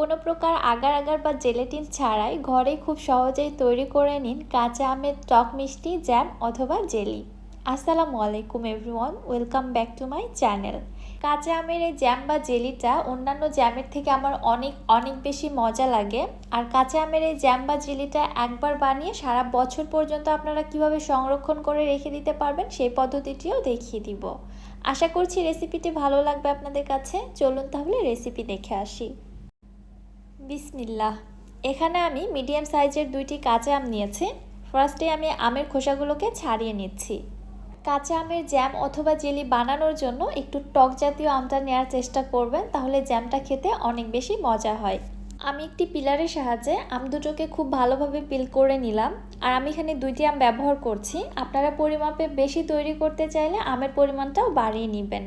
কোনো প্রকার agar agar বা জেলেটিন ছাড়াই ঘরে খুব সহজেই তৈরি করে নিন কাঁচা আমের টক মিষ্টি জ্যাম অথবা জেলি আসসালামু আলাইকুম everyone welcome back to my channel কাঁচা আমের এই জ্যাম বা জেলিটা অন্যান্য জ্যামের থেকে আমার অনেক অনেক বেশি মজা লাগে। আর কাঁচা আমের এই জ্যাম বা জেলিটা একবার বানিয়ে সারা বছর পর্যন্ত আপনারা কীভাবে সংরক্ষণ করে রেখে দিতে পারবেন সেই পদ্ধতিটিও দেখিয়ে দিব। আশা করছি রেসিপিটি ভালো লাগবে আপনাদের কাছে। চলুন তাহলে রেসিপি দেখে আসি। বিসমিল্লাহ। এখানে আমি মিডিয়াম সাইজের দুইটি কাঁচা আম নিয়েছি। ফার্স্টে আমি আমের খোসাগুলোকে ছাড়িয়ে নিচ্ছি। কাঁচা আমের জ্যাম অথবা জেলি বানানোর জন্য একটু টক জাতীয় আমটা নেওয়ার চেষ্টা করবেন, তাহলে জ্যামটা খেতে অনেক বেশি মজা হয়। আমি একটি পিলারের সাহায্যে আম দুটোকে খুব ভালোভাবে পিল করে নিলাম। আর আমি এখানে দুইটি আম ব্যবহার করছি। আপনারা পরিমাপে বেশি তৈরি করতে চাইলে আমের পরিমাণটাও বাড়িয়ে নেবেন।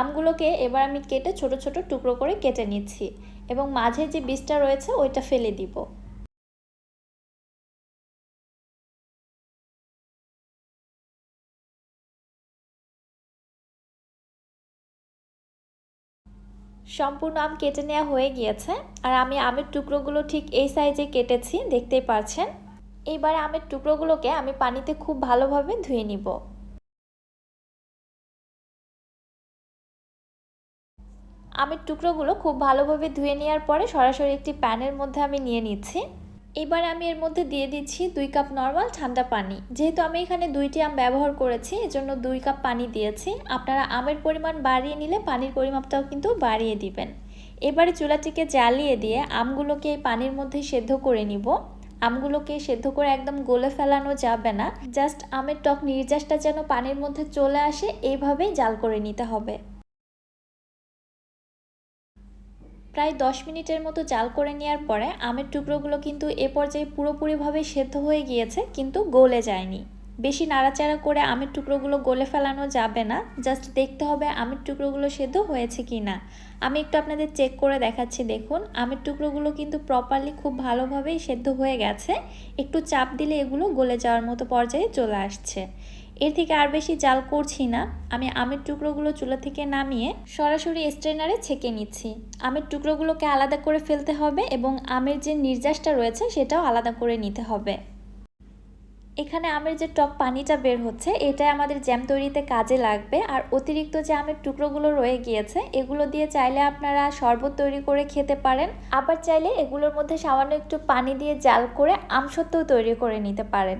আমগুলোকে এবার আমি কেটে ছোট ছোট টুকরো করে কেটে নিচ্ছি। এবং মাঝে যে বীজটা রয়েছে, ওইটা ফেলে দিব। সম্পূর্ণ আম কেটে নেওয়া হয়ে গিয়েছে। আর আমি আমের টুকরোগুলো ঠিক এই সাইজে কেটেছি, দেখতেই পাচ্ছেন এইবার আমের টুকরোগুলোকে আমি পানিতে খুব ভালোভাবে ধুয়ে নিব। আমের টুকরোগুলো খুব ভালোভাবে ধুয়ে নেওয়ার পরে সরাসরি একটি প্যানের মধ্যে আমি নিয়ে নিচ্ছি। এবার আমি এর মধ্যে দিয়ে দিচ্ছি দুই কাপ নর্মাল ঠান্ডা পানি। যেহেতু আমি এখানে দুইটি আম ব্যবহার করেছি, এজন্য দুই কাপ পানি দিয়েছি। আপনারা আমের পরিমাণ বাড়িয়ে নিলে পানির পরিমাপটাও কিন্তু বাড়িয়ে দিবেন। এবারে চুলাটিকে জ্বালিয়ে দিয়ে আমগুলোকে এই পানির মধ্যে সেদ্ধ করে নিব। আমগুলোকে সেদ্ধ করে একদম গলে ফেলানো যাবে না। জাস্ট আমের টক নির্যাসটা যেন পানির মধ্যে চলে আসে এইভাবেই জাল করে নিতে হবে। প্রায় দশ মিনিটের মতো জাল করে নেওয়ার পরে আমের টুকরোগুলো কিন্তু এ পর্যায়ে পুরোপুরিভাবে সেদ্ধ হয়ে গিয়েছে, কিন্তু গলে যায়নি। বেশি নাড়াচাড়া করে আমের টুকরোগুলো গলে ফেলানো যাবে না, জাস্ট দেখতে হবে আমের টুকরোগুলো সেদ্ধ হয়েছে কি না আমি একটু আপনাদের চেক করে দেখাচ্ছি, দেখুন, আমের টুকরোগুলো কিন্তু প্রপারলি খুব ভালোভাবেই সেদ্ধ হয়ে গেছে। একটু চাপ দিলে এগুলো গলে যাওয়ার মতো পর্যায়ে চলে আসছে। এর থেকে আর বেশি জাল করছি না। আমি আমের টুকরোগুলো চুলা থেকে নামিয়ে সরাসরি স্ট্রেনারে ছেঁকে নিচ্ছি। আমের টুকরোগুলোকে আলাদা করে ফেলতে হবে এবং আমের যে নির্যাসটা রয়েছে সেটাও আলাদা করে নিতে হবে। এখানে আমের যে টক পানিটা বের হচ্ছে, এটাই আমাদের জ্যাম তৈরিতে কাজে লাগবে। আর অতিরিক্ত যে আমের টুকরোগুলো রয়ে গিয়েছে, এগুলো দিয়ে চাইলে আপনারা শরবত তৈরি করে খেতে পারেন। আবার চাইলে এগুলোর মধ্যে সামান্য একটু পানি দিয়ে জাল করে আমসত্ত্বও তৈরি করে নিতে পারেন।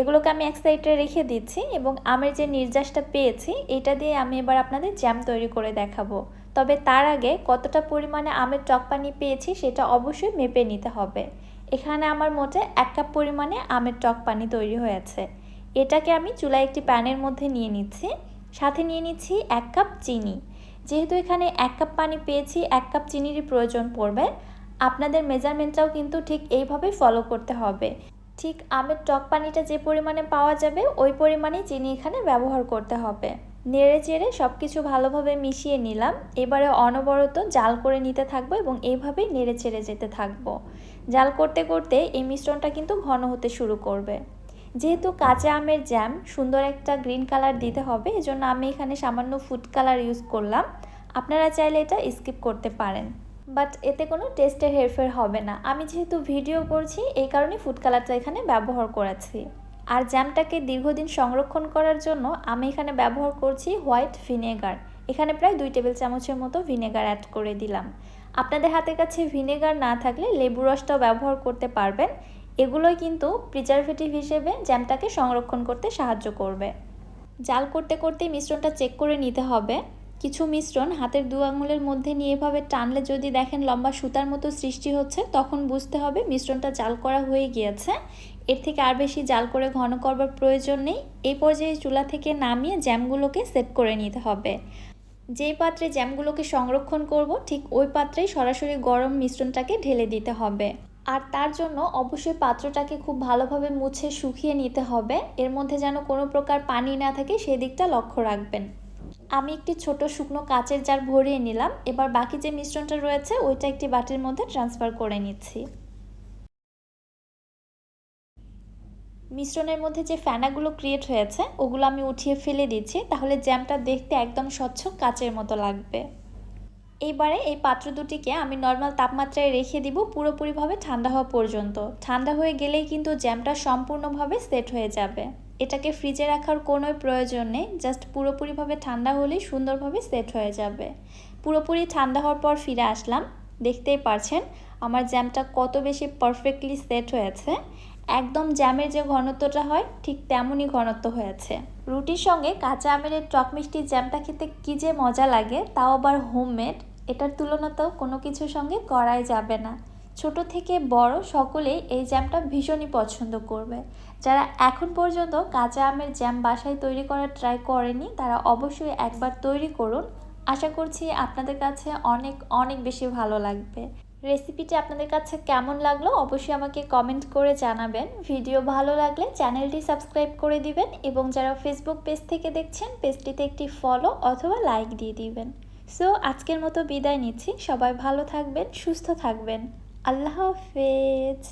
এগুলোকে আমি এক সাইডে রেখে দিচ্ছি এবং আমের যে নির্যাসটা পেয়েছি, এটা দিয়ে আমি এবার আপনাদের জ্যাম তৈরি করে দেখাবো। তবে তার আগে কতটা পরিমাণে আমের টক পানি পেয়েছি, সেটা অবশ্যই মেপে নিতে হবে। এখানে আমার মোটে এক কাপ পরিমাণে আমের টক পানি তৈরি হয়েছে। এটাকে আমি চুলায় একটি প্যানের মধ্যে নিয়ে নিচ্ছি। সাথে নিয়ে নিচ্ছি এক কাপ চিনি। যেহেতু এখানে এক কাপ পানি পেয়েছি, এক কাপ চিনিরই প্রয়োজন পড়বে। আপনাদের মেজারমেন্টটাও কিন্তু ঠিক এইভাবে ফলো করতে হবে। ঠিক আমের টক পানিটা যে পরিমাণে পাওয়া যাবে, ওই পরিমাণেই চিনি এখানে ব্যবহার করতে হবে। নেড়ে চেড়ে সব কিছু ভালোভাবে মিশিয়ে নিলাম। এবারে অনবরত জাল করে নিতে থাকব এবং এইভাবেই নেড়ে চেড়ে যেতে থাকব। জাল করতে করতে এই মিশ্রণটা কিন্তু ঘন হতে শুরু করবে। যেহেতু কাঁচা আমের জ্যাম সুন্দর একটা গ্রিন কালার দিতে হবে, এজন্য আমি এখানে সামান্য ফুড কালার ইউজ করলাম। আপনারা চাইলে এটা স্কিপ করতে পারেন। বাট এতে কোনো টেস্টের হেরফের হবে না। আমি যেহেতু ভিডিও করছি, এই কারণে ফুড কালারটা এখানে ব্যবহার করেছি। আর জ্যামটাকে দীর্ঘদিন সংরক্ষণ করার জন্য আমি এখানে ব্যবহার করছি হোয়াইট ভিনেগার এখানে প্রায় দুই টেবিল চামচের মতো ভিনেগার অ্যাড করে দিলাম। আপনাদের হাতের কাছে ভিনেগার না থাকলে লেবু রসটাও ব্যবহার করতে পারবেন। এগুলোই কিন্তু প্রিজারভেটিভ হিসেবে জ্যামটাকে সংরক্ষণ করতে সাহায্য করবে। জাল করতে করতেই মিশ্রণটা চেক করে নিতে হবে। কিছু মিশ্রণ হাতের দু আঙুলের মধ্যে নিয়ে এভাবে টানলে যদি দেখেন লম্বা সুতার মতো সৃষ্টি হচ্ছে, তখন বুঝতে হবে মিশ্রণটা জাল করা হয়ে গিয়েছে। এর থেকে আর বেশি জাল করে ঘন করবার প্রয়োজন নেই। এই পর্যায়ে চুলা থেকে নামিয়ে জ্যামগুলোকে সেট করে নিতে হবে। যেই পাত্রে জ্যামগুলোকে সংরক্ষণ করব, ঠিক ওই পাত্রেই সরাসরি গরম মিশ্রণটাকে ঢেলে দিতে হবে। আর তার জন্য অবশ্যই পাত্রটাকে খুব ভালোভাবে মুছে শুকিয়ে নিতে হবে। এর মধ্যে যেন কোনো প্রকার পানি না থাকে, সেদিকটা লক্ষ্য রাখবেন। আমি একটি ছোট শুকনো কাচের জার ভরিয়ে নিলাম। এবার বাকি যে মিশ্রণটা রয়েছে, ওইটা একটি বাটির মধ্যে ট্রান্সফার করে নিচ্ছি। মিশ্রণের মধ্যে যে ফ্যানাগুলো ক্রিয়েট হয়েছে, ওগুলো আমি উঠিয়ে ফেলে দিচ্ছি। তাহলে জ্যামটা দেখতে একদম স্বচ্ছ, কাচের মতো লাগবে। এইবারে এই পাত্র দুটিকে আমি নর্মাল তাপমাত্রায় রেখে দিব পুরোপুরিভাবে ঠান্ডা হওয়া পর্যন্ত। ঠান্ডা হয়ে গেলেই কিন্তু জ্যামটা সম্পূর্ণভাবে সেট হয়ে যাবে। এটাকে ফ্রিজে রাখার কোনো প্রয়োজন নেই জাস্ট পুরোপুরিভাবে ঠান্ডা হলেই সুন্দরভাবে সেট হয়ে যাবে। পুরোপুরি ঠান্ডা হওয়ার পর ফিরে আসলাম। দেখতেই পারছেন, আমার জ্যামটা কত বেশি পারফেক্টলি সেট হয়েছে। একদম জ্যামের যে ঘনত্বটা হয়, ঠিক তেমনই ঘনত্ব হয়েছে। রুটির সঙ্গে কাঁচা আমের টক মিষ্টি জ্যামটা খেতে কী যে মজা লাগে, তাও আবার হোমমেড এটার তুলনা তো কোনো কিছুর সঙ্গে করাই যাবে না। ছোট থেকে বড় সকলেই এই জ্যামটা ভীষণই পছন্দ করবে। যারা এখন পর্যন্ত কাঁচা আমের জ্যাম বাসায় তৈরি করার ট্রাই করেনি, তারা অবশ্যই একবার তৈরি করুন। আশা করছি আপনাদের কাছে অনেক অনেক বেশি ভালো লাগবে। রেসিপিটি আপনাদের কাছে কেমন লাগল অবশ্যই আমাকে কমেন্ট করে জানাবেন। ভিডিও ভালো লাগলে চ্যানেলটি সাবস্ক্রাইব করে দিবেন এবং যারা ফেসবুক পেজ থেকে দেখছেন পেজটিতে একটি ফলো অথবা লাইক দিয়ে দিবেন। সো আজকের মতো বিদায় নিচ্ছি। সবাই ভালো থাকবেন, সুস্থ থাকবেন। আল্লাহ হাফেজ